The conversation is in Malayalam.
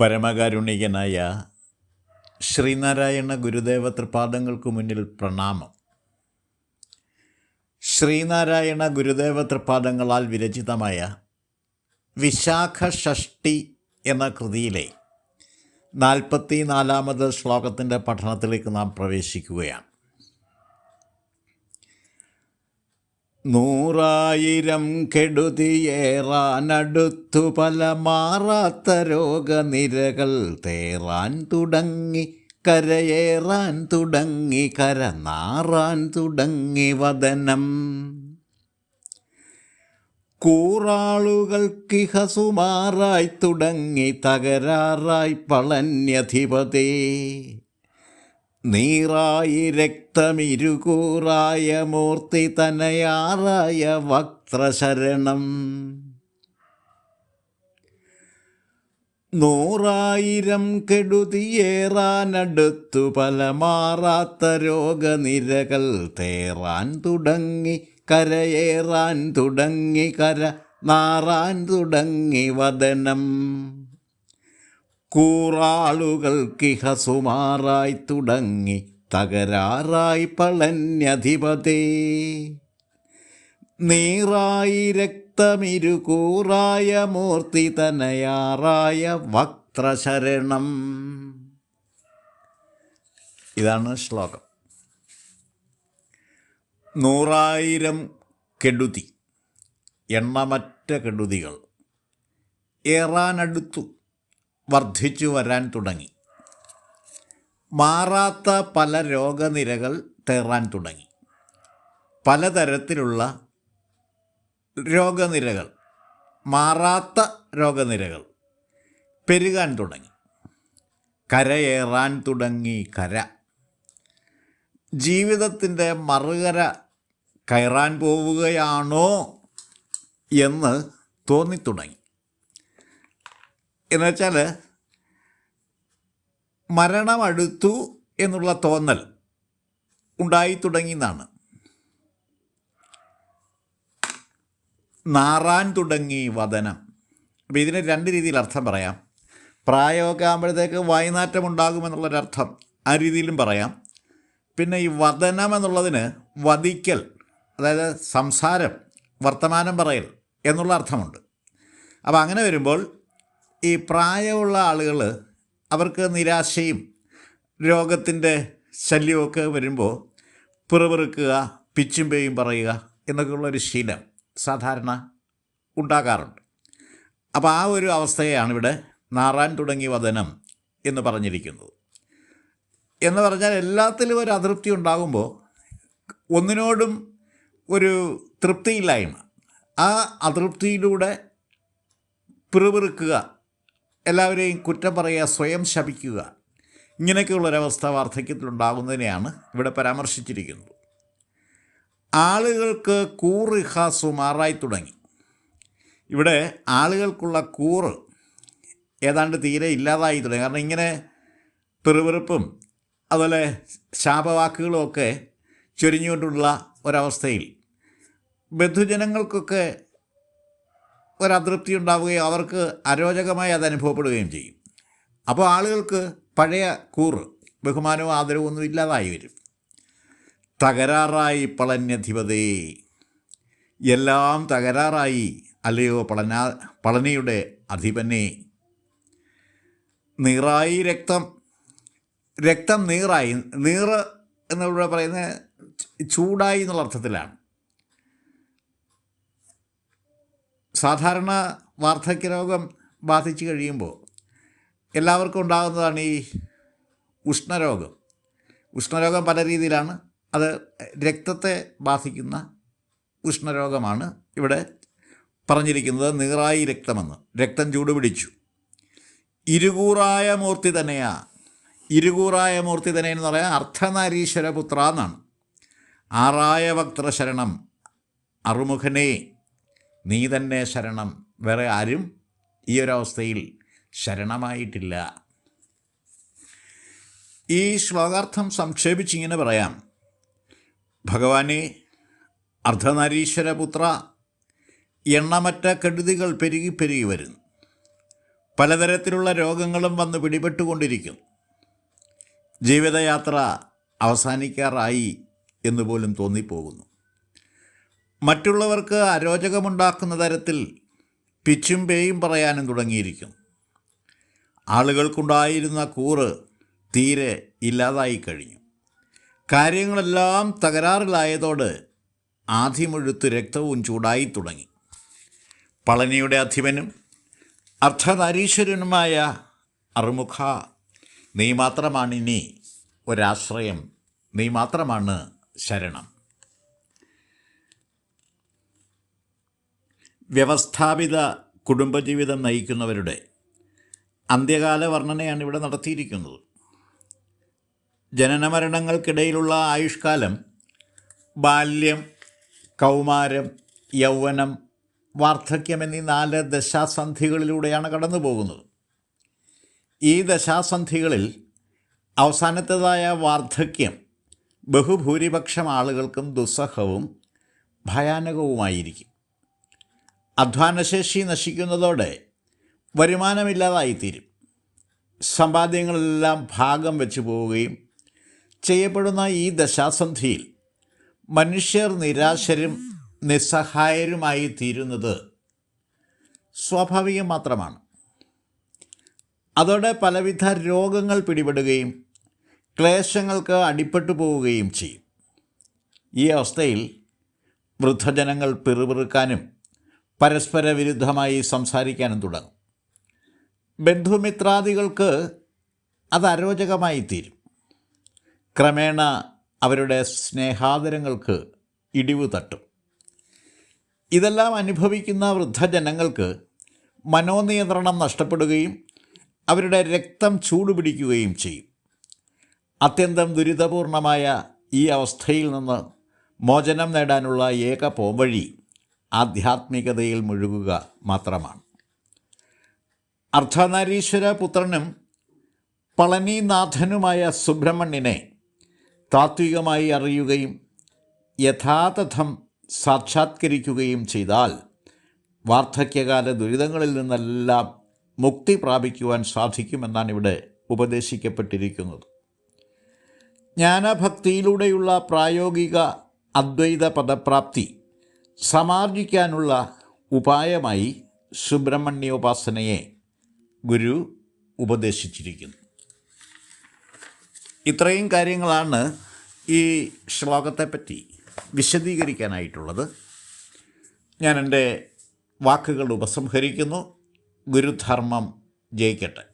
പരമകാരുണികനായ ശ്രീനാരായണ ഗുരുദേവ തൃപാദങ്ങൾക്ക് മുന്നിൽ പ്രണാമം. ശ്രീനാരായണ ഗുരുദേവ തൃപാദങ്ങളാൽ വിരചിതമായ വിശാഖ ഷഷ്ടി എന്ന കൃതിയിലെ നാൽപ്പത്തി നാലാമത് ശ്ലോകത്തിന്റെ പഠനത്തിലേക്ക് നാം പ്രവേശിക്കുകയാണ്. നൂറായിരം കെടുതിയേറാനടുത്തു പല മാറാത്ത രോഗനിരകൾ തേറാൻ തുടങ്ങി കരയേറാൻ തുടങ്ങി കര നാറാൻ തുടങ്ങി വദനം. കൂറാളുകൾക്കിഹ സുമാറായി തുടങ്ങി തകരാറായി പളന്യധിപതേ. നീറായി രക്തമിരുകൂറായ മൂർത്തി തനയാറായ വക്ത്രശരണം നൂറായിരം കെടുതിയേറാനടുത്തു പല മാറാത്ത രോഗനിരകൾ തേറാൻ തുടങ്ങി കരയേറാൻ തുടങ്ങി കര നാറാൻ തുടങ്ങി വദനം. കൂറാളുകൾക്കിഹ സുമാറായി തുടങ്ങി തകരാറായി പളന്യധിപതേ. നീറായി രക്തമിരുകൂറായ മൂർത്തി തനയാറായ വക്ത്രശരണം ഇതാണ് ശ്ലോകം. നൂറായിരം കെടുതി എണ്ണമറ്റ കെടുതികൾ. ഏറാനടുത്തു. വർദ്ധിച്ചു വരാൻ തുടങ്ങി. മാറാത്ത പല രോഗനിരകൾ തേറാൻ തുടങ്ങി. പലതരത്തിലുള്ള രോഗനിരകൾ മാറാത്ത രോഗനിരകൾ പെരുകാൻ തുടങ്ങി. കരയേറാൻ തുടങ്ങി കര. ജീവിതത്തിന്റെ മറുകര കയറാൻ പോവുകയാണോ എന്ന് തോന്നിത്തുടങ്ങി. എന്നുവെച്ചാൽ മരണം അടുത്തു എന്നുള്ള തോന്നൽ ഉണ്ടായി തുടങ്ങിയെന്നാണ്. നാറാൻ തുടങ്ങി വതനം അപ്പോൾ ഇതിന് രണ്ട് രീതിയിൽ അർത്ഥം പറയാം. പ്രായമൊക്കെ ആകുമ്പോഴത്തേക്ക് വായുനാറ്റം ഉണ്ടാകുമെന്നുള്ളൊരർത്ഥം ആ രീതിയിലും പറയാം. പിന്നെ ഈ വതനം എന്നുള്ളതിന് വധിക്കൽ അതായത് സംസാരം വർത്തമാനം പറയൽ എന്നുള്ള അർത്ഥമുണ്ട്. അപ്പോൾ അങ്ങനെ വരുമ്പോൾ ഈ പ്രായമുള്ള ആളുകൾ അവർക്ക് നിരാശയും രോഗത്തിന്റെ ശല്യമൊക്കെ വരുമ്പോൾ പിറവിറുക്കുക പിച്ചും പേയും പറയുക എന്നൊക്കെയുള്ളൊരു ശീലം സാധാരണ ഉണ്ടാകാറുണ്ട്. അപ്പോൾ ആ ഒരു അവസ്ഥയാണ് ഇവിടെ നാറാൻ തുടങ്ങി വദനം എന്ന് പറഞ്ഞിരിക്കുന്നത്. എന്ന് പറഞ്ഞാൽ എല്ലാത്തിലും ഒരു അതൃപ്തി ഉണ്ടാകുമ്പോൾ ഒന്നിനോടും ഒരു തൃപ്തിയില്ലായ്മ. ആ അതൃപ്തിയിലൂടെ പിറുപിറുക്കുക എല്ലാവരെയും കുറ്റം പറയുക സ്വയം ശപിക്കുക. ഇങ്ങനെയൊക്കെയുള്ളൊരവസ്ഥ വാർദ്ധക്യത്തിലുണ്ടാകുന്നതിനെയാണ് ഇവിടെ പരാമർശിച്ചിരിക്കുന്നത്. ആളുകൾക്ക് കൂറിഹ മാറായി തുടങ്ങി. ഇവിടെ ആളുകൾക്കുള്ള കൂറ് ഏതാണ്ട് തീരെ ഇല്ലാതായി തുടങ്ങി. കാരണം ഇങ്ങനെ പെറുപെറുപ്പും അതുപോലെ ശാപവാക്കുകളും ഒക്കെ ചൊരിഞ്ഞുകൊണ്ടുള്ള ഒരവസ്ഥയിൽ ബന്ധുജനങ്ങൾക്കൊക്കെ ഒരതൃപ്തി ഉണ്ടാവുകയും അവർക്ക് അരോചകമായി അത് അനുഭവപ്പെടുകയും ചെയ്യും. അപ്പോൾ ആളുകൾക്ക് പഴയ കൂറ് ബഹുമാനവും ആദരവും ഒന്നും ഇല്ലാതായി വരും. തകരാറായി പളന്യധിപതേ എല്ലാം തകരാറായി അല്ലയോ പളനാ പളനിയുടെ അധിപനെ. നീറായി രക്തം രക്തം നീറായി നീറ് എന്നിവിടെ പറയുന്നത് ചൂടായി എന്നുള്ള അർത്ഥത്തിലാണ്. സാധാരണ വാർദ്ധക്യരോഗം ബാധിച്ചു കഴിയുമ്പോൾ എല്ലാവർക്കും ഉണ്ടാകുന്നതാണ് ഈ ഉഷ്ണരോഗം. ഉഷ്ണരോഗം പല രീതിയിലാണ്. അത് രക്തത്തെ ബാധിക്കുന്ന ഉഷ്ണരോഗമാണ് ഇവിടെ പറഞ്ഞിരിക്കുന്നത് നീറായി രക്തമെന്ന്. രക്തം ചൂടുപിടിച്ചു ഇരുകൂറായ മൂർത്തി തന്നെയാ. ഇരുകൂറായ മൂർത്തി തന്നെ എന്ന് പറയാൻ അർത്ഥനാരീശ്വരപുത്ര എന്നാണ്. ആറായ വക്തശരണം അറുമുഖനേ നീ തന്നെ ശരണം. വേറെ ആരും ഈ ഒരവസ്ഥയിൽ ശരണമായിട്ടില്ല. ഈ ശ്ലോകാർത്ഥം സംക്ഷേപിച്ചിങ്ങനെ പറയാം. ഭഗവാനെ അർദ്ധനാരീശ്വരപുത്ര എണ്ണമറ്റ കെടുതികൾ പെരുകി പെരുകി വരുന്നു പലതരത്തിലുള്ള രോഗങ്ങളും വന്ന് പിടിപെട്ടുകൊണ്ടിരിക്കുന്നു ജീവിതയാത്ര അവസാനിക്കാറായി എന്നുപോലും തോന്നിപ്പോകുന്നു. മറ്റുള്ളവർക്ക് അരോചകമുണ്ടാക്കുന്ന തരത്തിൽ പിച്ചും പേയും പറയാനും തുടങ്ങിയിരിക്കുന്നു ആളുകൾക്കുണ്ടായിരുന്ന കൂറ് തീരെ ഇല്ലാതായി കഴിഞ്ഞു. കാര്യങ്ങളെല്ലാം തകരാറിലായതോട് ആധിമൊഴുത്ത് രക്തവും ചൂടായി തുടങ്ങി. പളനിയുടെ അധിപനും അർത്ഥനാരീശ്വരനുമായ അറുമുഖ നീ മാത്രമാണിനി ഒരാശ്രയം നീ മാത്രമാണ് ശരണം. വ്യവസ്ഥാപിത കുടുംബജീവിതം നയിക്കുന്നവരുടെ അന്ത്യകാല വർണനയാണ് ഇവിടെ നടത്തിയിരിക്കുന്നത്. ജനനമരണങ്ങൾക്കിടയിലുള്ള ആയുഷ്കാലം ബാല്യം കൗമാരം യൗവനം വാർദ്ധക്യം എന്നീ നാല് ദശാസന്ധികളിലൂടെയാണ് കടന്നു പോകുന്നത് ഈ ദശാസന്ധികളിൽ അവസാനത്തേതായ വാർദ്ധക്യം ബഹുഭൂരിപക്ഷം ആളുകൾക്കും ദുസ്സഹവും ഭയാനകവുമായിരിക്കും. അധ്വാനശേഷി നശിക്കുന്നതോടെ വരുമാനമില്ലാതായിത്തീരും. സമ്പാദ്യങ്ങളെല്ലാം ഭാഗം വെച്ച് പോവുകയും ചെയ്യപ്പെടുന്ന ഈ ദശാസന്ധിയിൽ മനുഷ്യർ നിരാശരും നിസ്സഹായരുമായി തീരുന്നത് സ്വാഭാവികം മാത്രമാണ്. അതോടെ പലവിധ രോഗങ്ങൾ പിടിപെടുകയും ക്ലേശങ്ങൾക്ക് അടിപ്പെട്ടു പോവുകയും ചെയ്യും. ഈ അവസ്ഥയിൽ വൃദ്ധജനങ്ങൾ പിറുപിറുക്കാനും പരസ്പര വിരുദ്ധമായി സംസാരിക്കാനും തുടങ്ങും. ബന്ധുമിത്രാദികൾക്ക് അത് അരോചകമായി തീരും ക്രമേണ അവരുടെ സ്നേഹാദരങ്ങൾക്ക് ഇടിവ് തട്ടും. ഇതെല്ലാം അനുഭവിക്കുന്ന വൃദ്ധജനങ്ങൾക്ക് മനോനിയന്ത്രണം നഷ്ടപ്പെടുകയും അവരുടെ രക്തം ചൂടുപിടിക്കുകയും ചെയ്യും. അത്യന്തം ദുരിതപൂർണമായ ഈ അവസ്ഥയിൽ നിന്ന് മോചനം നേടാനുള്ള ഏക പോംവഴി ആധ്യാത്മികതയിൽ മുഴുകുക മാത്രമാണ്. അർദ്ധനാരീശ്വര പുത്രനും പളനിനാഥനുമായ സുബ്രഹ്മണ്യനെ താത്വികമായി അറിയുകയും യഥാതഥം സാക്ഷാത്കരിക്കുകയും ചെയ്താൽ വാർദ്ധക്യകാല ദുരിതങ്ങളിൽ നിന്നെല്ലാം മുക്തി പ്രാപിക്കുവാൻ സാധിക്കുമെന്നാണ് ഇവിടെ ഉപദേശിക്കപ്പെട്ടിരിക്കുന്നത്. ജ്ഞാനഭക്തിയിലൂടെയുള്ള പ്രായോഗിക അദ്വൈത പദപ്രാപ്തി സമാർജിക്കാനുള്ള ഉപായമായി സുബ്രഹ്മണ്യോപാസനയെ ഗുരു ഉപദേശിച്ചിരിക്കുന്നു. ഇത്രയും കാര്യങ്ങളാണ് ഈ ശ്ലോകത്തെപ്പറ്റി വിശദീകരിക്കാനായിട്ടുള്ളത്. ഞാൻ എന്റെ വാക്കുകൾ ഉപസംഹരിക്കുന്നു. ഗുരുധർമ്മം ജയിക്കട്ടെ.